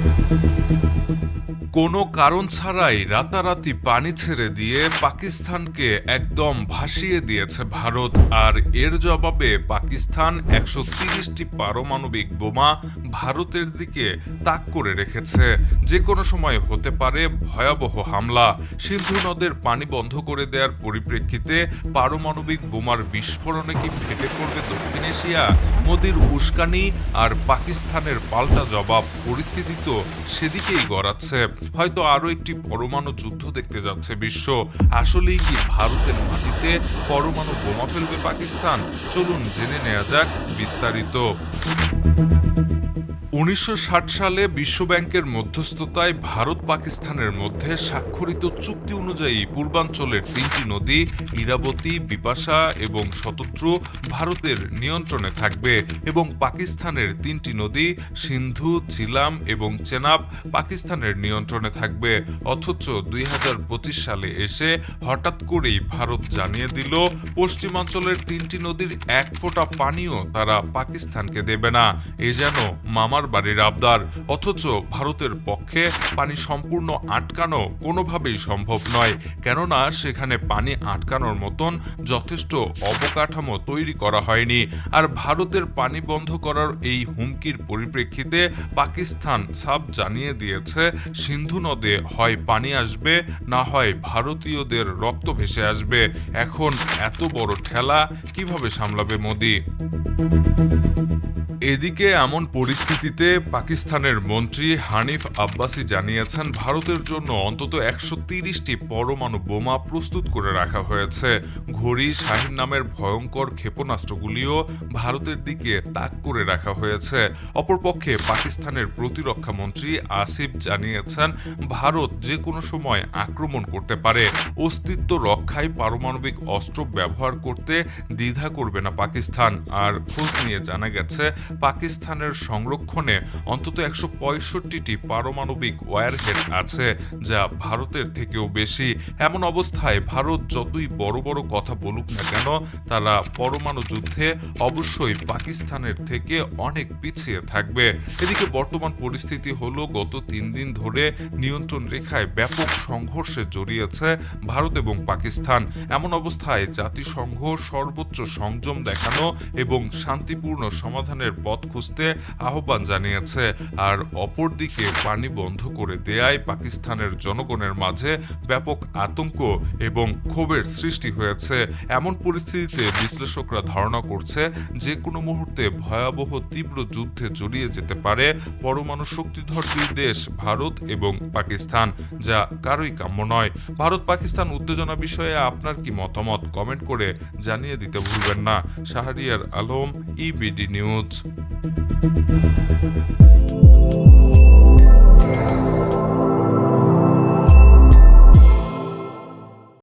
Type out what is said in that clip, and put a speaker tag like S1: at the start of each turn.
S1: thank you কোনো কারণ ছাড়াই রাতারাতি পানি ছেড়ে দিয়ে পাকিস্তানকে একদম ভাসিয়ে দিয়েছে ভারত। আর এর জবাবে পাকিস্তান একশো তিরিশটি পারমাণবিক বোমা ভারতের দিকে তাক করে রেখেছে। যে কোনো সময় হতে পারে ভয়াবহ হামলা। সিন্ধু নদের পানি বন্ধ করে দেওয়ার পরিপ্রেক্ষিতে পারমাণবিক বোমার বিস্ফোরণে কি ফেটে পড়বে দক্ষিণ এশিয়া? মোদির উস্কানি আর পাকিস্তানের পাল্টা জবাব পরিস্থিতি তো সেদিকেই গড়াচ্ছে। হয়তো আরও একটি পরমাণু যুদ্ধ দেখতে যাচ্ছে বিশ্ব। আসলেই কি ভারতের মাটিতে পরমাণু বোমা ফেলবে পাকিস্তান? চলুন জেনে নেওয়া যাক বিস্তারিত। উনিশশো ষাট সালে বিশ্বব্যাংকের মধ্যস্থতায় ভারত পাকিস্তানের মধ্যে স্বাক্ষরিত চুক্তি অনুযায়ী পূর্বাঞ্চলের তিনটি নদী ইরাবতী, বিপাশা এবং শতদ্রু ভারতের নিয়ন্ত্রণে থাকবে এবং পাকিস্তানের তিনটি নদী সিন্ধু চিলাম এবং চেনাব পাকিস্তানের নিয়ন্ত্রণে থাকবে। অথচ দুই হাজার পঁচিশ সালে এসে হঠাৎ করেই ভারত জানিয়ে দিল, পশ্চিমাঞ্চলের তিনটি নদীর এক ফোঁটা পানিও তারা পাকিস্তানকে দেবে না। এ যেন মামার বাড়ির আবদার অথচ ভারতের পক্ষে পানি সম্পূর্ণ আটকানো কোনোভাবেই সম্ভব নয়। কেননা, সেখানে পানি আটকানোর মতন যথেষ্ট অবকাঠামো তৈরি করা হয়নি। আর ভারতের পানি বন্ধ করার এই হুমকির পরিপ্রেক্ষিতে পাকিস্তান সাব জানিয়ে দিয়েছে, সিন্ধু নদে হয় পানি আসবে, না হয় ভারতীয়দের রক্ত ভেসে আসবে। এখন এত বড় ঠেলা কীভাবে সামলাবে মোদি? এদিকে এমন পরিস্থিতিতে পাকিস্তানের মন্ত্রী হানিফ আব্বাসি জানিয়েছেন, ভারতের জন্য অন্তত একশো তিরিশটি পরমাণু বোমা প্রস্তুত করে রাখা হয়েছে। ঘড়ি, শাহিন নামের ভয়ঙ্কর ক্ষেপণাস্ত্রগুলিও ভারতের দিকে তাক করে রাখা হয়েছে। অপরপক্ষে পাকিস্তানের প্রতিরক্ষা মন্ত্রী আসিফ জানিয়েছেন, ভারত যে কোনো সময় আক্রমণ করতে পারে। অস্তিত্ব রক্ষায় পারমাণবিক অস্ত্র ব্যবহার করতে দ্বিধা করবে না পাকিস্তান। আর খোঁজ নিয়ে জানা গেছে, পাকিস্তানের সংরক্ষণে অন্তত একশো পঁয়ষট্টিটি পারমাণবিক ওয়ারহেড আছে, যা ভারতের থেকেও বেশি। এমন অবস্থায় ভারত যতই বড় বড় কথা বলুক না কেন, তারা পরমাণু যুদ্ধে অবশ্যই পাকিস্তানের থেকে অনেক পিছিয়ে থাকবে। এদিকে বর্তমান পরিস্থিতি হলো, গত তিন দিন ধরে নিয়ন্ত্রণ রেখায় ব্যাপক সংঘর্ষে জড়িয়েছে ভারত এবং পাকিস্তান। এমন অবস্থায় জাতিসংঘ সর্বোচ্চ সংযম দেখানো এবং শান্তিপূর্ণ সমাধানের পথ খুঁজতে আহ্বান জানিয়েছে, আর অপরদিকে পানি বন্ধ করে দেয়ায় পাকিস্তানের জনগণের মাঝে ব্যাপক আতঙ্ক এবং ক্ষোভের সৃষ্টি হয়েছে। এমন পরিস্থিতিতে বিশ্লেষকরা ধারণা করছে, যে কোনো মুহূর্তে ভয়াবহ তীব্র যুদ্ধে জড়িয়ে যেতে পারে পরমাণু শক্তিধর দুই দেশ, ভারত এবং পাকিস্তান, যা কারোই কাম্য নয়। ভারত পাকিস্তান উত্তেজনা বিষয়ে আপনার কি মতামত? কমেন্ট করে জানিয়ে দিতে ভুলবেন না। Shahriar Alam, EBD news. thank you